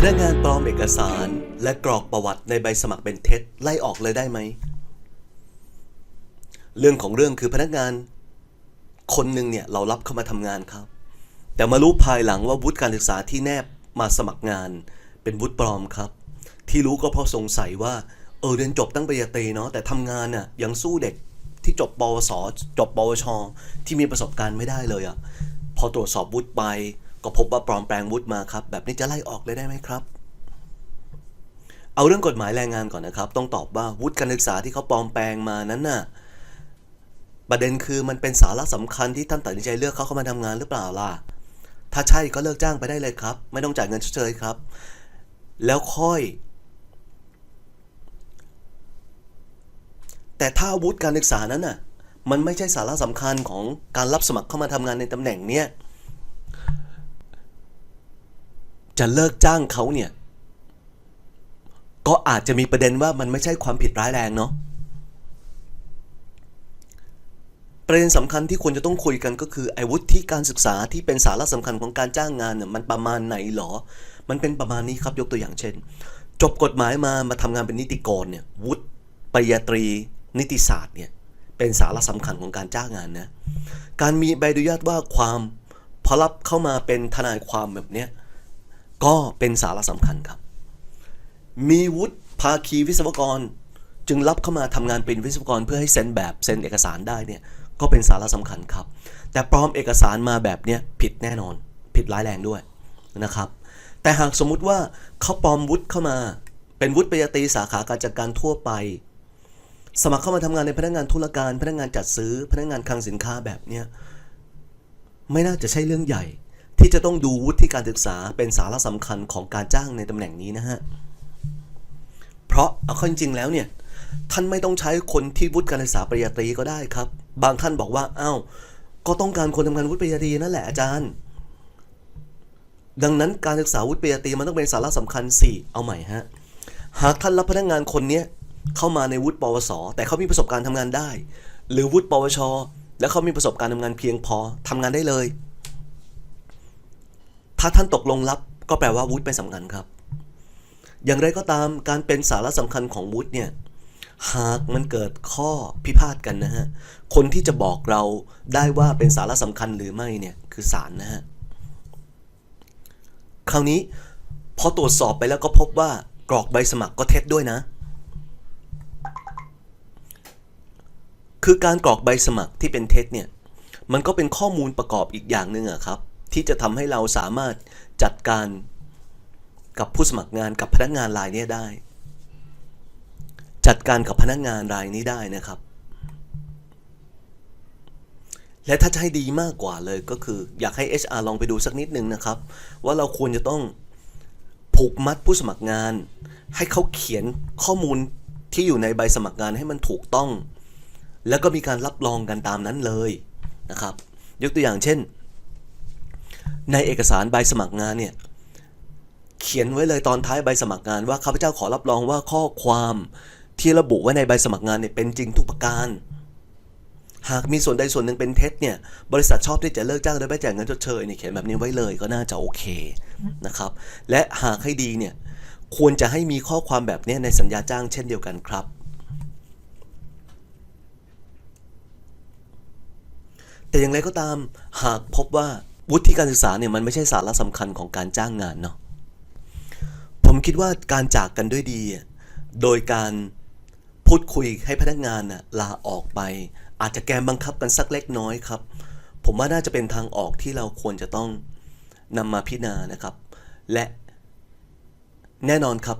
พนักงานปลอมเอกสาร และกรอกประวัติในใบสมัครเป็นเท็จไล่ออกเลยได้ไหม เรื่องของเรื่องคือพนักงาน คนหนึ่งเนี่ยเรารับเข้ามาทำงานครับ แต่มารู้ภายหลังว่าวุฒิการศึกษาที่แนบมาสมัครงาน เป็นวุฒิปลอมครับ ที่รู้ก็เพราะสงสัยว่าเออเรียนจบตั้งปริญญาตรีเนาะแต่ทำงานน่ะยังสู้เด็กที่จบปวส จบปวช ที่มีประสบการณ์ไม่ได้เลยอะ่ะพอตรวจสอบวุฒิไป ก็พบว่าปลอมแปลงวุฒิมาครับ แบบนี้จะไล่ออกเลยได้ไหมครับ เอาเรื่องกฎหมายแรงงานก่อนนะครับ ต้องตอบว่าวุฒิการศึกษาที่เขาปลอมแปลงมานั้นน่ะประเด็นคือมันเป็นสาระสำคัญที่ท่านตัดสินใจเลือกเขาเข้ามาทำงานหรือเปล่าล่ะ ถ้าใช่ก็เลิกจ้างไปได้เลยครับ ไม่ต้องจ่ายเงินเชยครับ แล้วค่อย แต่ถ้าวุฒิการศึกษานั้นน่ะ มันไม่ใช่สาระสำคัญของการรับสมัครเข้ามาทำงานในตำแหน่งเนี้ย จะเลิกจ้างเขาเนี่ย ก็อาจจะมีประเด็นว่ามันไม่ใช่ความผิดร้ายแรงเนาะประเด็นสำคัญที่ควรจะต้องคุยกันก็คือไอ้วุฒิการศึกษาที่เป็นสาระสำคัญของการจ้างงานเนี่ยมันประมาณไหนหรอ มันเป็นประมาณนี้ครับยกตัวอย่างเช่น จบกฎหมายมามาทำงานเป็นนิติกรเนี่ยวุฒิปริญญาตรีนิติศาสตร์เนี่ยเป็นสาระสำคัญของการจ้างงานนะการมีใบอนุญาตว่าความพอรับเข้ามาเป็นทนายความแบบเนี้ย ก็เป็นสาระสำคัญครับ มีวุฒิภาคีวิศวกร จึงรับเข้ามาทำงานเป็นวิศวกรเพื่อให้เซ็นแบบเซ็นเอกสารได้เนี่ยก็เป็นสาระสำคัญครับ แต่ปลอมเอกสารมาแบบเนี้ยผิดแน่นอน ผิดร้ายแรงด้วยนะครับ แต่หากสมมุติว่าเขาปลอมวุฒิเข้ามา เป็นวุฒิปริญญาตรีสาขาการจัดการทั่วไป สมัครเข้ามาทำงานในพนักงานธุรการ พนักงานจัดซื้อ พนักงานคลังสินค้าแบบเนี้ยไม่น่าจะใช่เรื่องใหญ่ ที่จะต้องดูวุฒิการศึกษาเป็นสาระสำคัญของการจ้างในตำแหน่งนี้นะฮะ เพราะเอาเข้าจริงแล้วเนี่ย ท่านไม่ต้องใช้คนที่วุฒิการศึกษาปริญญาตรีก็ได้ครับ บางท่านบอกว่าอ้าวก็ต้องการคนทำงานวุฒิปริญญาตรีนั่นแหละอาจารย์ ดังนั้นการศึกษาวุฒิปริญญาตรีมันต้องเป็นสาระสำคัญสี่เอาใหม่ฮะหากท่านรับพนักงานคนเนี้ยเข้ามาในวุฒิปวส แต่เขามีประสบการณ์ทำงานได้ หรือวุฒิปวช แล้วเขามีประสบการณ์ทำงานเพียงพอทำงานได้เลย ถ้าท่านตกลงรับก็แปลว่าวุฒิเป็นสำคัญครับ อย่างไรก็ตามการเป็นสาระสำคัญของวุฒิเนี่ยหากมันเกิดข้อพิพาทกันนะฮะ คนที่จะบอกเราได้ว่าเป็นสาระสำคัญหรือไม่เนี่ยคือศาลนะฮะ คราวนี้พอตรวจสอบไปแล้วก็พบว่ากรอกใบสมัครก็เท็จด้วยนะ คือการกรอกใบสมัครที่เป็นเท็จเนี่ย มันก็เป็นข้อมูลประกอบอีกอย่างหนึ่งอะครับ ที่จะทำให้เราสามารถจัดการกับผู้สมัครงานกับพนักงานรายนี้ได้ จัดการกับพนักงานรายนี้ได้นะครับ และถ้าจะให้ดีมากกว่าเลยก็คือ อยากให้ HR ลองไปดูสักนิดนึงนะครับ ว่าเราควรจะต้องผูกมัดผู้สมัครงาน ให้เขาเขียนข้อมูลที่อยู่ในใบสมัครงานให้มันถูกต้อง แล้วก็มีการรับรองกันตามนั้นเลยนะครับ ยกตัวอย่างเช่น ในเอกสารใบสมัครงานเนี่ยเขียนไว้เลยตอนท้ายใบสมัครงานว่าข้าพเจ้าขอรับรองว่าข้อความที่ระบุไว้ในใบสมัครงานเนี่ยเป็นจริงทุกประการ หากมีส่วนใดส่วนหนึ่งเป็นเท็จเนี่ยบริษัทชอบที่จะเลิกจ้างโดยไม่จ่ายเงินชดเชยเนี่ยเขียนแบบนี้ไว้เลยก็น่าจะโอเคนะครับ และหากให้ดีเนี่ยควรจะให้มีข้อความแบบนี้ในสัญญาจ้างเช่นเดียวกันครับ แต่อย่างไรก็ตามหากพบว่า วุฒิการศึกษาเนี่ยมันไม่ใช่สาระสำคัญของการจ้างงานเนาะผมคิดว่าการจากกันด้วยดี โดยการพูดคุยให้พนักงานน่ะลาออกไป อาจจะแกมบังคับกันสักเล็กน้อยครับ ผมว่าน่าจะเป็นทางออกที่เราควรจะต้องนำมาพิจารณานะครับ และแน่นอนครับ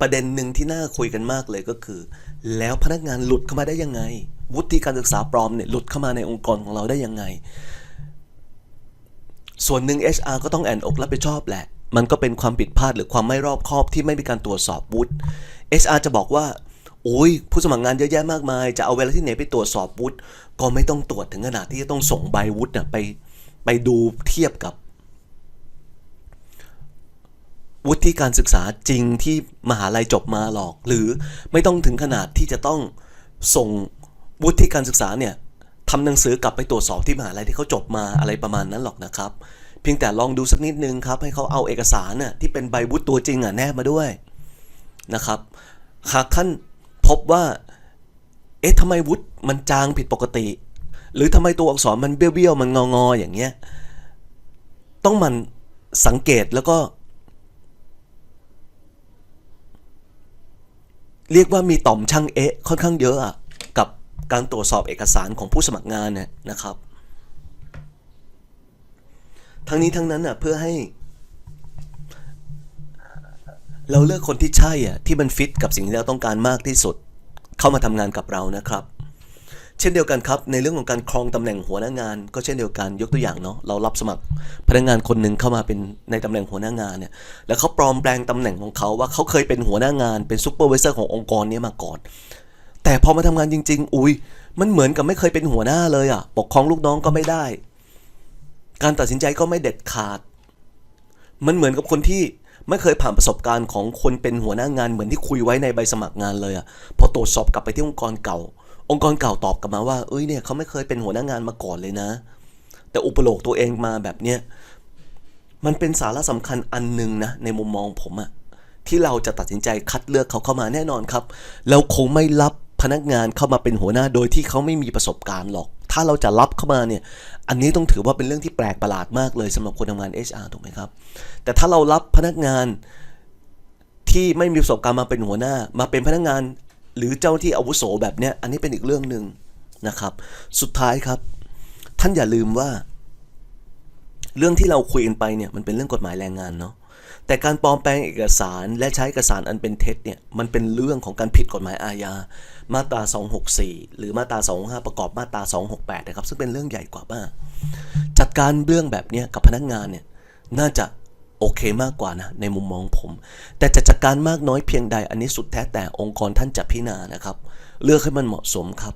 ประเด็นหนึ่งที่น่าคุยกันมากเลยก็คือ แล้วพนักงานหลุดเข้ามาได้ยังไง วุฒิการศึกษาปลอมเนี่ยหลุดเข้ามาในองค์กรของเราได้ยังไง ส่วนหนึ่ง HR ก็ต้องแอนอกรับผิดชอบแหละ มันก็เป็นความผิดพลาดหรือความไม่รอบคอบที่ไม่มีการตรวจสอบวุฒิ HR จะบอกว่า โอ้ยผู้สมัครงานเยอะแยะมากมาย จะเอาเวลาที่ไหนไปตรวจสอบวุฒิก็ไม่ต้องตรวจถึงขนาดที่จะต้องส่งใบวุฒิไปไปดูเทียบกับ วุฒิการศึกษาจริงที่มหาลัยจบมาหรอก หรือไม่ต้องถึงขนาดที่จะต้องส่งวุฒิการศึกษาเนี่ย ทำหนังสือกลับไปตรวจสอบที่มหาลัยที่เขาจบมาอะไรประมาณนั้นหรอกนะครับ เพียงแต่ลองดูสักนิดนึงครับ ให้เขาเอาเอกสารน่ะที่เป็นใบวุฒิตัวจริงอะแนบมาด้วยนะครับ หากท่านพบว่า เอ๊ะทำไมวุฒิมันจางผิดปกติ หรือทำไมตัวอักษรมันเบี้ยวๆมันงอๆอย่างเงี้ยต้องมันสังเกตแล้วก็ เรียกว่ามีต่อมช่างเอ๊ะค่อนข้างเยอะอะ การตรวจสอบเอกสารของผู้สมัครงานเนี่ยนะครับ ทั้งนี้ทั้งนั้นอะเพื่อให้ เราเลือกคนที่ใช่อะที่มันฟิตกับสิ่งที่เราต้องการมากที่สุด เข้ามาทำงานกับเรานะครับ เช่นเดียวกันครับ ในเรื่องของการครองตำแหน่งหัวหน้างาน ก็เช่นเดียวกันยกตัวอย่างเนาะเรารับสมัครพนักงานคนหนึ่งเข้ามาเป็นในตำแหน่งหัวหน้างานเนี่ยแล้วเขาปลอมแปลงตำแหน่งของเขาว่าเขาเคยเป็นหัวหน้างานเป็นซูเปอร์วิเซอร์ขององค์กรนี้มาก่อน แต่พอมาทำงานจริง ๆ อุ้ยมันเหมือนกับไม่เคยเป็นหัวหน้าเลยอะ ปกครองลูกน้องก็ไม่ได้ การตัดสินใจก็ไม่เด็ดขาด มันเหมือนกับคนที่ไม่เคยผ่านประสบการณ์ของคนเป็นหัวหน้างานเหมือนที่คุยไว้ในใบสมัครงานเลยอะพอตรวจสอบกลับไปที่องค์กรเก่า องค์กรเก่าตอบกลับมาว่า เอ้ยเนี่ยเขาไม่เคยเป็นหัวหน้างานมาก่อนเลยนะ แต่อุปโลกตัวเองมาแบบเนี้ย มันเป็นสาระสำคัญอันหนึ่งนะในมุมมองผมอะที่เราจะตัดสินใจคัดเลือกเขาเข้ามาแน่นอนครับ เราคงไม่รับ พนักงานเข้ามาเป็นหัวหน้าโดยที่เขาไม่มีประสบการณ์หรอก ถ้าเราจะรับเข้ามาเนี่ยอันนี้ต้องถือว่าเป็นเรื่องที่แปลกประหลาดมากเลยสำหรับคนทำงาน HR ถูกไหมครับ แต่ถ้าเรารับพนักงานที่ไม่มีประสบการณ์มาเป็นหัวหน้า มาเป็นพนักงาน หรือเจ้าที่อาวุโสแบบเนี้ยอันนี้เป็นอีกเรื่องหนึ่งนะครับ สุดท้ายครับ ท่านอย่าลืมว่า เรื่องที่เราคุยกันไปเนี่ยมันเป็นเรื่องกฎหมายแรงงานเนาะ แต่การปลอมแปลงเอกสารและใช้เอกสารอันเป็นเท็จเนี่ยมันเป็นเรื่องของการผิดกฎหมายอาญามาตรา 264 หรือมาตรา 265 ประกอบมาตรา 268 นะครับ ซึ่งเป็นเรื่องใหญ่กว่ามาก จัดการเรื่องแบบนี้กับพนักงานเนี่ยน่าจะโอเคมากกว่านะในมุมมองผม แต่จะจัดการมากน้อยเพียงใดอันนี้สุดแท้แต่องค์กรท่านจะพิจารณานะครับ เลือกให้มันเหมาะสมครับ